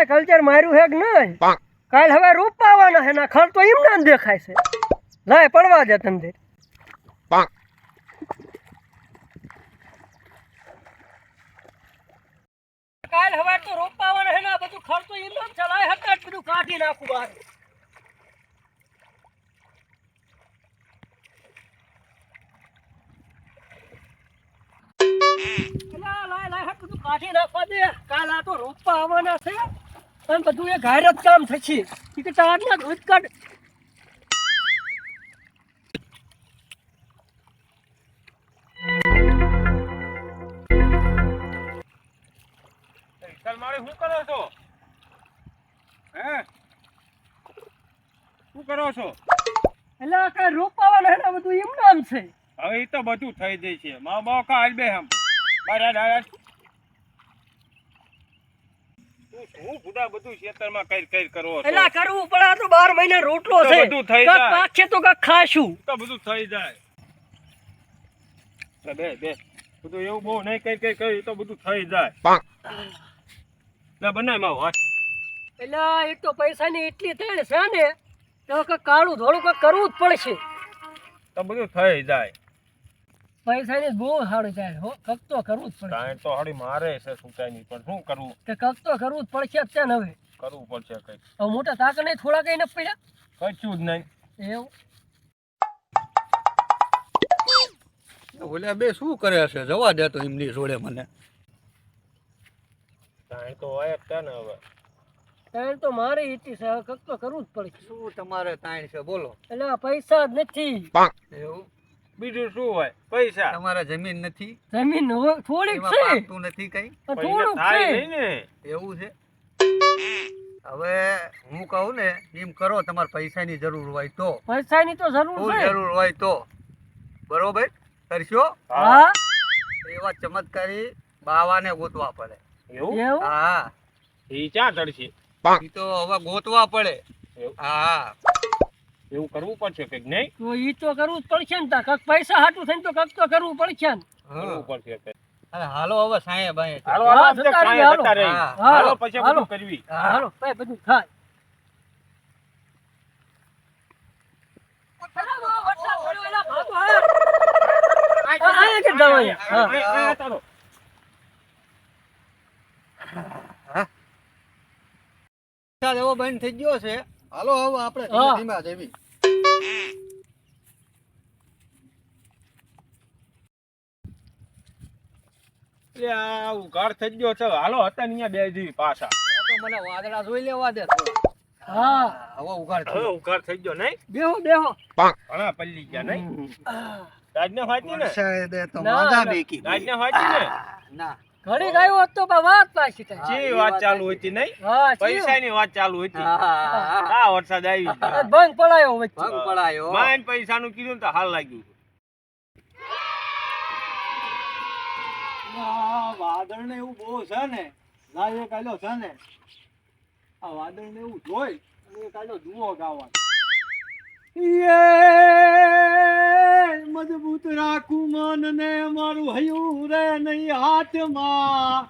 એને કલ્ચર માર્યું છે કે નહીં? કાલ હવે રોપાવાના છે ના ખર તો એમના જ દેખાય છે. લાય પડવા દે તમને કાલ હવે તો રોપાવાના છે ને આ બધું ખર્ચ તો એમનો જ છે. લાય બધું કાઢી નાખું બહાર. કાઢી નાખવા દે. કાલ આ તો રોપવા આવવાના છે. અને બધું એ ઘાયર જ કામ થશે. ઈ કે તારના દૂધ કાઢ મારે શું કરો છો? હે? શું કરો છો? એટલે આ રોપાવાના છે બધું એમ નામ છે. હવે એ તો બધું થઈ જાય છે. મા બાપ કા હાલ બે હમ બારા તું શું? બધું ખેતરમાં કઈ કઈ કરો છો. કરવું પડે આ તો બાર મહિના રોટલો છે. બધું થઈ જાય. પાકશે તો કાંઈક ખાશું. તો બધું થઈ જાય. બે બે. બધું એવું બહુ નહીં કઈ કઈ કઈ તો બધું થઈ જાય. લે બનાયમાં વાત એટલે એક તો પૈસાની એટલી તેડ છે ને તો કાળું ધોળું કાંઈક કરવું જ પડશે. તો બધું થઈ જાય. પૈસાની બહુ સારું ચાલે હો કંઈક તો કરવું જ પડે કાંઈ તો હાડી મારે છે સુકાઈ નહીં પણ શું કરવું? કે કંઈક તો કરવું જ પડશે જ ને હવે. કરવું પડશે કઈ હવે મોટા તાક નહીં થોડા કઈ ન પડ્યા? કશું જ નહીં. એવું? ઓલા બે શું કરે છે? જવા દે તો એમની જોડે મને. કાંઈ તો હોય જ છે ને હવે. તાણ તો મારે ઈટી છે હવે કંઈક તો કરવું જ પડશે. શું તમારે તાણ છે? બોલો. એટલે આ પૈસા જ નથી. એવું? બીજું શું હોય? પૈસા. તમારા જમીન નથી. જમીન થોડીક છે. પાકતું નથી કઈ. થોડું થાય ને. એવું છે. હવે હું કહું ને એમ કરો તમારે પૈસાની જરૂર હોય તો. પૈસાની તો જરૂર છે. જરૂર હોય તો. બરોબર? કરશો? હા. એવા ચમત્કારી બાવાને ગોતવા પડે. એવું? એવું? હા. એ ચા ચડશે એ તો હવે ગોતવા પડે. હા. એવું કરવું પડશે કંઈક નહીં તો ઈ તો કરવું જ પડશે ને તા કંઈક પૈસા હાટું થઈને તો કંઈક તો કરવું પડશે ને કરવું પડશે કંઈક. અરે હાલો હવે સાંયે બાંયે હાલો હાલો. હાલો. હાલો પછી બધું કરવી હાલો ભાઈ બધું થાય એવો બંધ થઈ ગયો છે હાલો હવે આપણે. ધીમા આ ઉઘાડ થઈ ગયો છે. હાલો હતા ને અહીંયા બે જીવી પાછા. તો મને વાદળા જોઈ લેવા દે હા. હવે ઉઘાડ હવે થયો. ઉઘાડ થઈ ગયો નહીં? બેહો બેહો. ઘણા પલ્લી ગયા નહીં? રાજને વાંચી ને? વરસાદે તો ના. બેકી. રાજને ને? ના. ઘડી ગયો હોત તો વાત પાછી ચી વાત ચાલુ હતી નહીં. હા પૈસાની વાત ચાલુ હતી. હા, વરસાદ આવી ભંગ પડાયો વચ્ચે. ભંગ પડાયો. માન પૈસાનું કીધું તો હાલ લાગ્યું. વાદળ ને એવું બહુ છે ને લાય એક આલ્યો છે ને. આ વાદળ ને એવું જોઈ અને એક આલ્યો જુઓ ગાવા મજબૂત રાખું મન ને મારું હયું રે નહીં હાથમાં.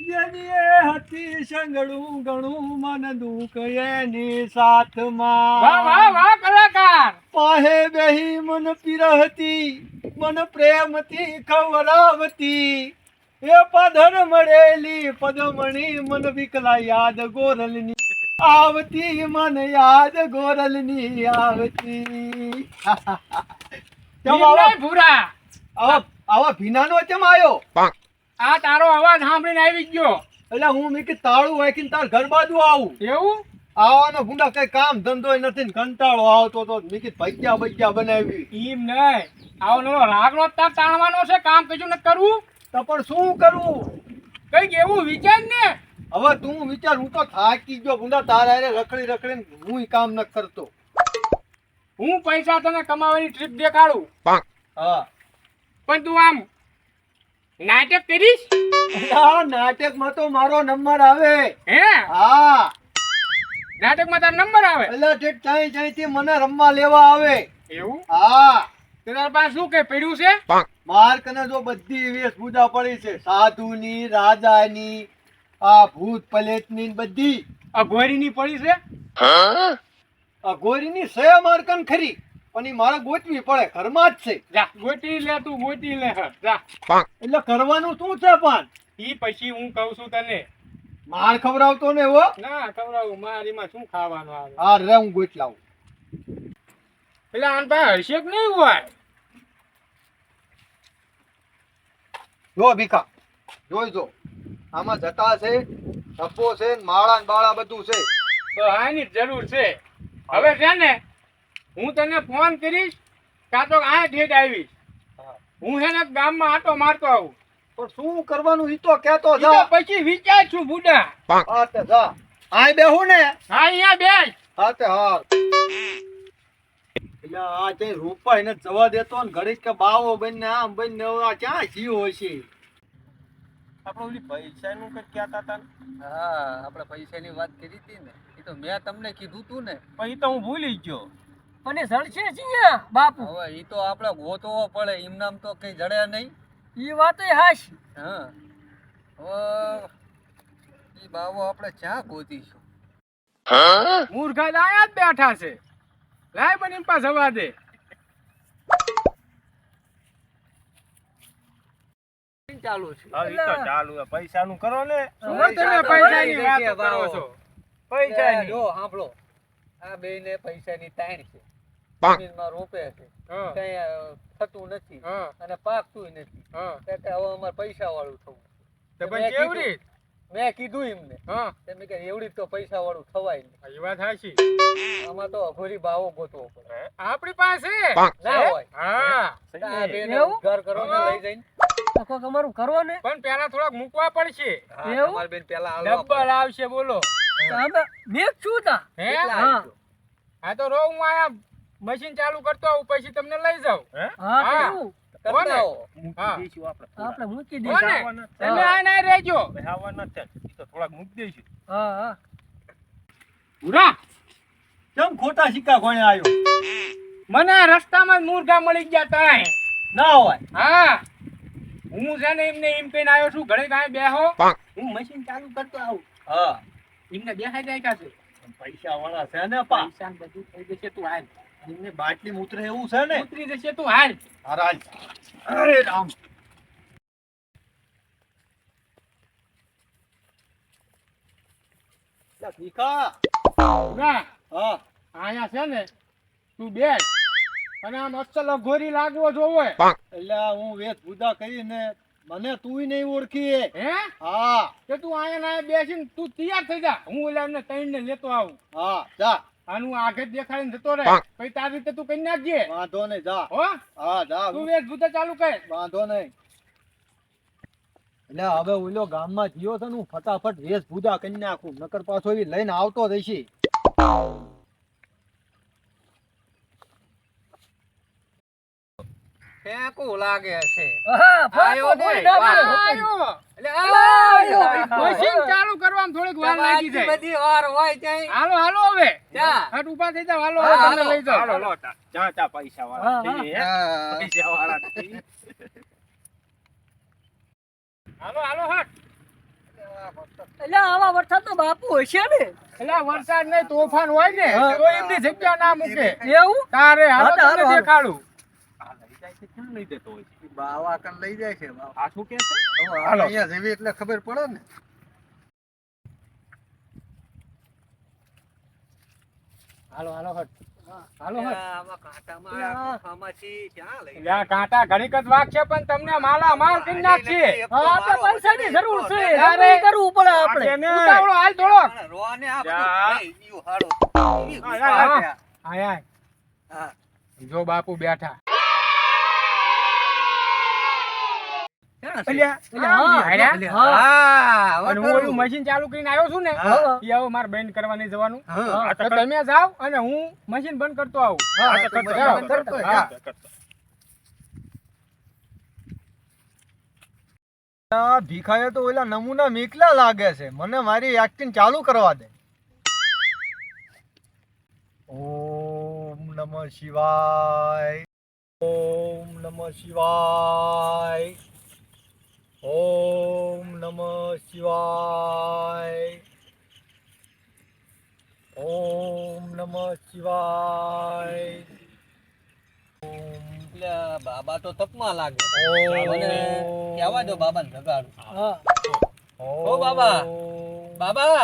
જેની એ હતી સંગડું ગણું મન દુઃખ એની સાથમાં. વાહ કલાકાર! પાહે બેહી મન પીરહતી મન પ્રેમથી ખવરાવતી એ પધર મળેલી પદમણી મન વિકલા યાદ ગોરલની. આવતી મન યાદ ગોરલની આવતી. આવા? ભૂરા. આવા આવા ભીનાનો આયો? આ તારો અવાજ સાંભળીને આવી ગયો. એટલે હું મેં કે તાળું વાંકીને તાર ઘર બાજુ આવું. એવું? આવવાનો ગુંડા કઈ કામ ધંધો નથી ને કંટાળો આવતો તો મેં કીધું ભજીયા ભજીયા બનાવી. એમ નહીં આવો નવો રાગનો તાર તાણવાનો છે કામ કશું ન કરવું? તો પણ શું કરવું કંઈક એવું વિચાર ને. હવે તું વિચાર હું તો થાકી ગયો ગુંડા તારા હારે રખડી રખડીને હું કામ ન કરતો. હું પૈસા તને કમાવાની ટ્રીપ દેખાડું. હા. પણ તું આમ નાટક કરીશ? નાટકમાં તો મારો નંબર આવે. હે? હા. નાટકમાં તારો નંબર આવે? એટલે તે ચાઈ ચાઈ થી મને રમવા લેવા આવે. એવું? હા. તારા પાસે શું કે પડ્યું છે? માર કને જો બધી વેશભૂષા પડી છે. સાધુની રાજાની આ ભૂત પલેટની બધી. અઘોરીની પડી છે? આ ગોરીની છે મારકન ખરી પણ એ મારે ગોતવી પડે ઘરમાં જ છે. જા ગોતી લે તું ગોતી લે. જા. એટલે કરવાનું શું છે પણ? ઈ પછી હું કહું છું તને. માર ખવડાવતો ને હો ના ખવડાવું મારીમાં શું ખાવાનું આવે? હા રે હું ગોત લાવું એટલે આન પાસે હશે કે નહીં હોય? જો ભીખા જોઈ જો. આમાં જતા છે ધપ્પો છે માળા ને બાળા બધું છે. તો આની જ જરૂર છે. હવે છે ને હું તને ફોન કરીશ કાં તો આ ઢેટ આવીશ. હું. છે ને ગામમાં આટો મારતો આવું. પણ શું કરવાનું? ઈ તો કેતો ઈ જા. પછી વિચાર છું બુડા. હા તે જા. આય બેહું ને. હા અહીંયા બેસ. હા તે હા એટલે આ તે રૂપા એને જવા દેતો ને ઘડીક કે બાવો બનને આમ બનને આ ક્યાં જીવ હશે? આપણે ઓલી પૈસાનું કંઈક કહેતા હતા ને. હા આપણે પૈસાની વાત કરી હતી ને. તો મેં તમને કીધું તું ને. પણ ઈ તો હું ભૂલી ગયો. અને જળશે જીયા બાપુ. હવે ઈ તો આપણે ગોતવો પડે એમ નામ તો કઈ જડે નહીં. ઈ વાત હાશ. હા. ઓ ઈ બાવો આપણે ક્યાં ગોતીશું. મૂર્ખા તો આયા જ બેઠા છે. લાય પણ એમ પાસે જવા દે. ચાલુ છે. હા ઈ તો ચાલુ છે. પૈસાનું કરો ને. શું તમે પૈસાની વાત કરો છો. પૈસાની. જો સાંભળો આ બે ને પૈસાની તાણ છે. જમીનમાં રોપે છે. કઈ થતું નથી. અને પાકતું નથી. કે હવે અમારે પૈસા વાળું થવું તો મેં કીધું. કેવડી મેં કીધું એમને. હા. કે એવડી તો પૈસા વાળું થવાય નહીં. એ વાત હાચી. આમાં તો અઘોરી ભાવો ગોતવો પડે. આપણી પાસે? ના હોય. હા? આ બેને એવું? ઉદ્ધાર કરો ને લઈ જઈને. તો કોક અમારું કરો ને પણ પેલા થોડાક મૂકવા પડશે. તમારી બેન પેલા આવશે બોલો. તો છું તા. હે? હા. તો રો હું આયા મશીન ચાલુ કરતો આવું પછી તમને લઈ જાઉં. હા? તો હા. એવું. કરી કોને? નાખો. હા. મૂકી દઈશું આપણે મૂકી દઈશું. આવવાના જ છે. તમે આ ના રહેજો. આવવાના છે. તો થોડાક મૂકી દઈશું. હા હા. ભૂરા કેમ ખોટા સિક્કા કોણે આવ્યો? મને રસ્તામાં જ મળી ગયા તાય. ના હોય. હા. હું છે ને એમને એમ કહીને આવ્યો છું ઘરે કાંઈ બેહો. હું મશીન ચાલુ કરતો આવું. હા. એમને બેહાઈ જાય કાશે પૈસા વાળા છે ને પા. પૈસા બધું થઈ જશે તું હાલ. એમને બાટલી ઉતરે એવું છે ને. ઉતરી જશે તું હાલ. હાલ. અરે રામ. ભીખા. હા. અહીંયા છે ને તું બેસ અને આમ અસલ અઘોરી લાગવો જોવે. એટલે હું વેશ ભૂદા કરીને મને તુંય નહીં ઓળખી હે? હા. કે તું આયા ના બેસીને તું તૈયાર થઈ જા. હું ઓલા એમને તઈને લેતો આવું. હા જા. આનું આગળ દેખાડીને જતો રહે. પછી તારી રીતે તું કઈ નાખજે. વાંધો નહીં જા. હો? હા જા. તું વેશ ભૂતે ચાલુ કર. વાંધો નહીં. એટલે હવે ઓલો ગામમાં જીયો છે ને હું ફટાફટ વેશ ભૂદા કરી નાખું. નકર પાછો એવી લઈને આવતો રહીશી. ફેંકું લાગે છે આયો ને, કોઈ ના વાહ. પડે. આયો. મશીન ચાલુ કરવામાં થોડીક વાર લાગી જાય બધી વાર હોય ત્યાં હાલો હાલો હવે ક્યાં? હટ થઈ જાવ હાલો હા, હવે તમને હાલો. લઈ જાઓ હાલો લો ચા ચા પૈસા વાળા હા, છીએ, હે? હા. પૈસા વાળા હાલો હાલો હટ એટલે આવા વરસાદ તો બાપુ હશે ને એટલે વરસાદ નહીં તોફાન હોય ને તો એમની જગ્યા ના મૂકે એવું તારે હાલો. દેખાડું છે કેમ લઈ દેતો હોય છે? બાવા કન લઈ જાય છે આ શું કે છે? અહીંયા જેવી એટલે ખબર પડે ને. હાલો હાલો હટ. હાલો હટ. આમાં કાંટામાં હા. આમાંથી ક્યાં લઈ એટલે આ કાંટા ઘડીક જ વાગશે પણ તમને માલા માલ કરી નાખશે. હા આપણે જરૂર છે. કરવું પડે આપણે. ઉતાવળો હાલ થોડો રોને છે. જો બાપુ બેઠા ક્યાં છે? અલ્યા, અલ્યા, આમ હા, હાલ્યા? અલ્યા, હા. હા, હવે અને હું કરું. ઓલું મશીન ચાલુ કરીને આવ્યો છું ને એ હવે મારે બંધ કરવા જવાનું. તો તમે જાઓ અને હું મશીન બંધ કરતો આવું. હા, તો તું કરતો, મજા કરતો, કરતો, હા. જા. કરતો. આ ભીખાએ તો ઓલા નમૂના મેકલા લાગે છે. મને મારી એક્ટિંગ ચાલુ કરવા દે. ઓમ નમઃ શિવાય. ઓમ નમઃ શિવાય. ઓમ નમઃ શિવાય ઓમ નમઃ શિવાય એટલે બાબા તો તપમાં લાગે ઓમ મને કહેવા દો બાબાને જગાડું હા ઓ બાબા. બાબા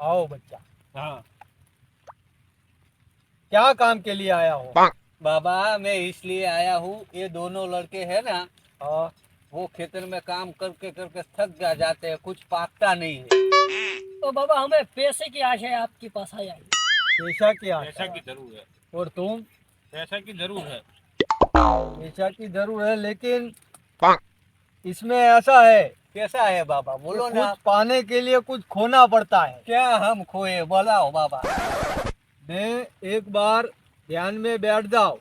आओ बच्चा હા क्या काम के लिए आया हो बाबा मैं इसलिए आया हूँ ये दोनों लड़के हैं ना हाँ वो खेतर में काम करके करके थक जा जाते हैं कुछ पाकता नहीं है। तो बाबा हमें पैसे की आशा है आपके पास आया है। पैसा क्या पैसा की ज़रूर है। और तुम? पैसा की ज़रूर है। पैसा की ज़रूर है लेकिन इसमें ऐसा है कैसा है बाबा? बोलो कि ना। कुछ पाने के लिए कुछ खोना पड़ता है। क्या हम खोए? बोलाओ बाबा। मैं एक बार ध्यान में बैठ जाओ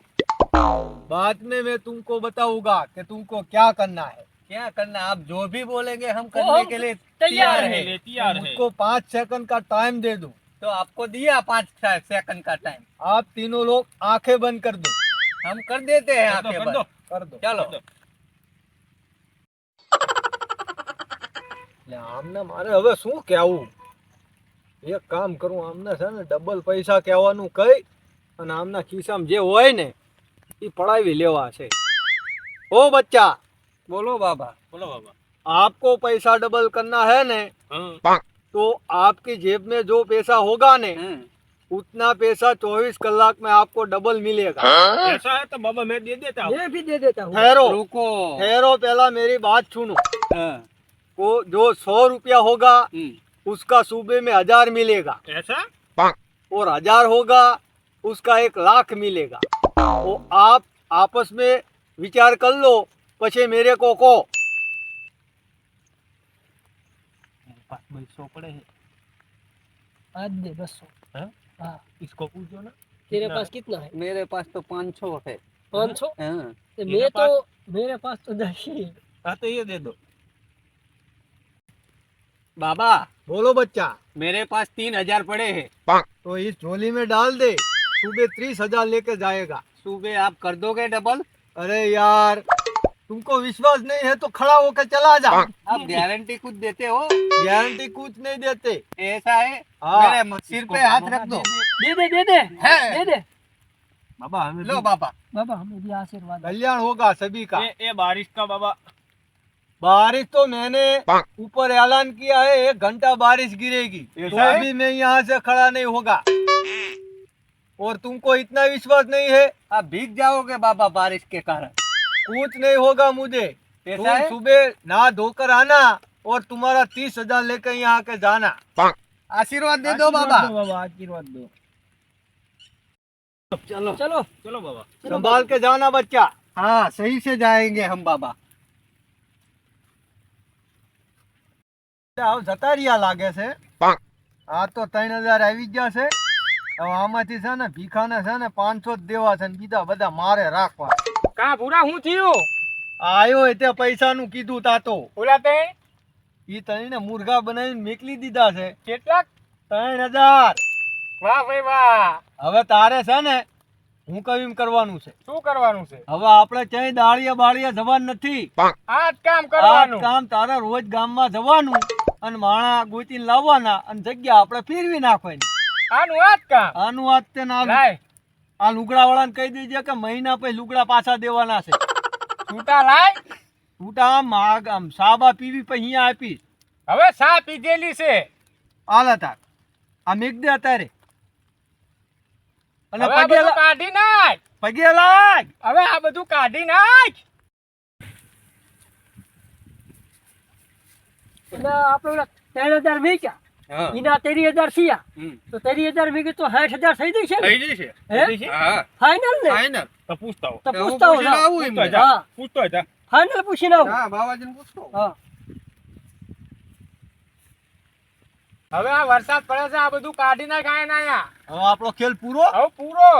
बाद में मैं तुमको बताऊंगा कि तुमको क्या करना है क्या करना आप जो भी बोलेंगे हम वो करने हम के लिए तैयार तैयार हैं। है तैयार है मुझको पाँच सेकंड का टाइम दे दो तो आपको दिया पाँच सेकंड का टाइम आप तीनों लोग आंखें बंद कर दो हम कर देते हैं कर दो, आपके कर दो। बस कर दो चलो कर दो। એટલે આમને મારે હવે શું કહેવું એક કામ કરું આમને છે ને ડબલ પૈસા કહેવાનું કઈ અને આમના ખિસ્સામાં જે હોય ને એ પડાવી લેવા છે ઓ બચ્ચા बोलो बाबा बोलो बाबा आपको पैसा डबल करना है ने हाँ तो आपकी जेब में जो पैसा होगा ने हम्म, उतना पैसा चौबीस कलाक में आपको डबल मिलेगा ऐसा है तो बाबा मैं दे देता हूँ मैं भी दे देता हूँ ठहरो रुको ठहरो पहला मेरी बात सुनो हाँ, वो जो सौ रुपया होगा हम्म, उसका सूबे में हजार मिलेगा ऐसा और हजार होगा उसका एक लाख मिलेगा वो आप आपस में विचार कर लो पछे मेरे को को सौ पड़े हैं आज दे बस हाँ? हाँ। इसको पूछो ना। तेरे पास कितना है? मेरे पास तो पाँच सौ है। पाँच सौ? हाँ, तो मेरे मैं तो मेरे पास तो दस ही तो ये दे दो। बाबा बोलो बच्चा मेरे पास तीन हज़ार पड़े हैं। तो इस झोली में डाल दे सुबह तीस हज़ार लेके जाएगा। सुबह आप कर दोगे डबल अरे यार तुमको विश्वास नहीं है तो खड़ा होकर चला जा। आप गारंटी कुछ देते हो? गारंटी कुछ नहीं देते। ऐसा है? हाँ। मेरे सिर पे हाथ रख दो। दे दे दे दे है। दे दे। बाबा हमें लो बाबा। बाबा हमें भी आशीर्वाद कल्याण होगा सभी का। ये ये बारिश का बाबा। बारिश तो मैंने ऊपर ऐलान किया है एक घंटा बारिश गिरेगी। तो अभी मैं यहाँ से खड़ा नहीं होगा। और तुमको इतना विश्वास नहीं है आप भीग जाओगे बाबा बारिश के कारण कुछ नहीं होगा मुझे ऐसा तुम है सुबह नहा धोकर आना और तुम्हारा तीस हजार लेकर यहाँ के जाना आशीर्वाद दे दो बाबा बाबा आशीर्वाद दो चलो चलो चलो बाबा संभाल के जाना बच्चा हाँ सही से जाएंगे हम बाबा આવ જતા રહ્યા લાગે છે આ તો ત્રણ હજાર આવી જ ગયા છે હવે આમાંથી છે ને ભીખાને છે ને પાંચસો જ દેવા છે ને બીજા બધા મારે રાખવા. કા ભૂરા હું થયું? આયો એ તે પૈસાનું કીધું તાતો. ઓલા તે ઈ તને મુર્ગા બનાવીને મેકલી દીધા છે. કેટલાક? ત્રણ હજાર. વાહ ભાઈ વાહ. હવે તારે છે ને હું કહ્યું એમ કરવાનું છે? શું કરવાનું છે? હવે આપણે ક્યાંય દાળિયા બાળિયા જવાનું નથી. આ જ કામ કરવાનું. કામ તારે રોજ ગામમાં જવાનું અને માણા ગોતીને લાવવાના અને જગ્યા આપણે ફેરવી નાખવાની. આનું જ આનું વાત તે ના લાય. આ લુગડા વાળાને કહી દેજે કે મહિના પછી લુગડા પાછા દેવાના છે. છૂટા લાય. છૂટા માગ આમ સાબા પીવી પછી અહીંયા આપીશ હવે સા પીધેલી છે? આલા તાર આ મેક દે અત્યારે. અને પગે કાઢી નાખ. પગે લાગ. હવે આ બધું કાઢી નાખ. એટલે આપણે ઓલા ત્રણ હજાર વેચ્યા એના તેરી હજાર થયા. તો તેરી હજાર ભેગી તો સાઠ હજાર થઈ જશે થઈ જશે ફાઇનલ ને? ફાઈનલ તો પૂછતા હો તો પૂછતા પૂછીને હો પૂછતો ને. જા. હા. પૂછતો જા. ફાઇનલ પૂછીને આવું. હા બાવાજીને પૂછતો હા. હવે આ વરસાદ પડે છે આ બધું કાઢી ના ખાય ના અહીંયા હવે આપણો ખેલ પૂરો? હવે પૂરો.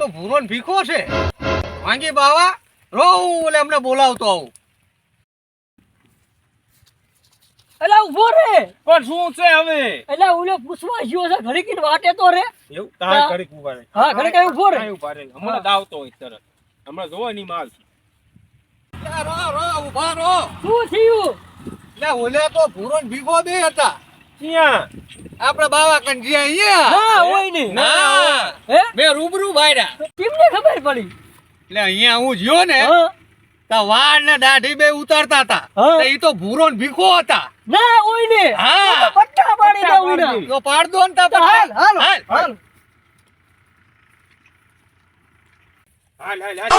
તો ભૂરો ને ભીખો છે. વાંગી બાવા રો ઓલે અમને બોલાવતો આવું. એટલે ઊભો રે. પણ શું છે હવે? એટલે ઓલો પૂછવા ગયો છે ઘડી કી વાટે તો રે. એવું? તારે ઘડીક ઊભા રે. હા ઘડી કઈ ઊભો રે. કાંઈ ઊભા રે. હમણાં દાવતો હોય તરત. હમણાં જોવાની માલ. છે રો રો ઊભા રો. શું થયું? લે ઓલે તો ભૂરો ભીગો ભીખો બે હતા. ક્યાં? આપડે બાવા કંઠિયા અહીંયા. હા હોય ને. ના. હે? મેં રૂબરૂ બાયરા કેમને ખબર પડી? એટલે અહીંયા હું જ્યો ને તો વાળ ને દાઢી બે ઉતારતા હતા. એ તો ઈ તો ભૂરો ભીખો હતા. ના હોય ને હા. પટ્ટા પાડી દે ઉઈના. તો પાડ દો ને તા હાલ હાલ હાલ. હાલ. હાલ. હાલ હાલ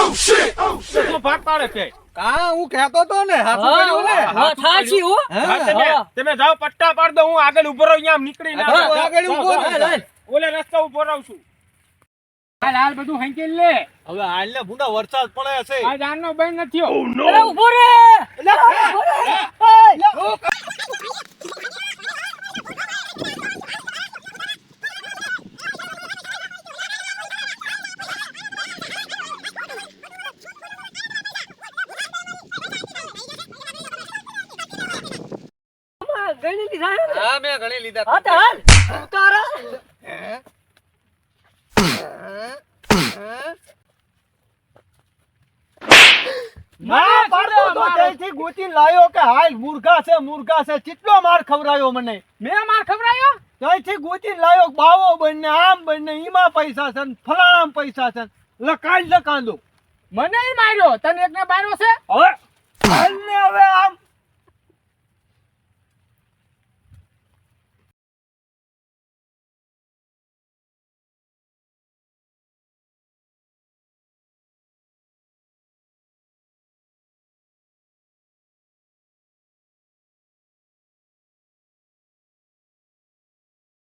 તો ભાગ પાડે છે? કા હું કહેતો તો ને? હાથું કર્યું ને? હા થાચી હો. તમે તમે જાઓ પટ્ટા પાડ દો હું આગળ ઊભો રહું અહીંયા નીકળી ના આગળ ઊભો. ઓલે રસ્તા ઊભો રહું છું. હાલ હાલ બધું હંકેલ લે. હવે હાલ ને ભૂંડા વરસાદ પડે છે આ જાનનો બેન નથી ઊભો રે. ઊભો રે એય! આમાં ગણી લીધા હે ને? હા મેં ઘણી લીધા હા તો હાલ તારા હે? ના પાડતો તો ત્યાંથી ગોતીને લાયો કે હાલ મુર્ગા છે મુર્ગા છે કેટલો માર ખવરાયો મને. મેં માર ખવડાયો? ત્યાંથી ગોતી લાયો બાવો બનને આમ બનને ઈમાં પૈસા છે ને ફલાણામાં પૈસા છે લકાઈ લકાંદો મને માર્યો. તને એકને માર્યો છે? હવે હવે આમ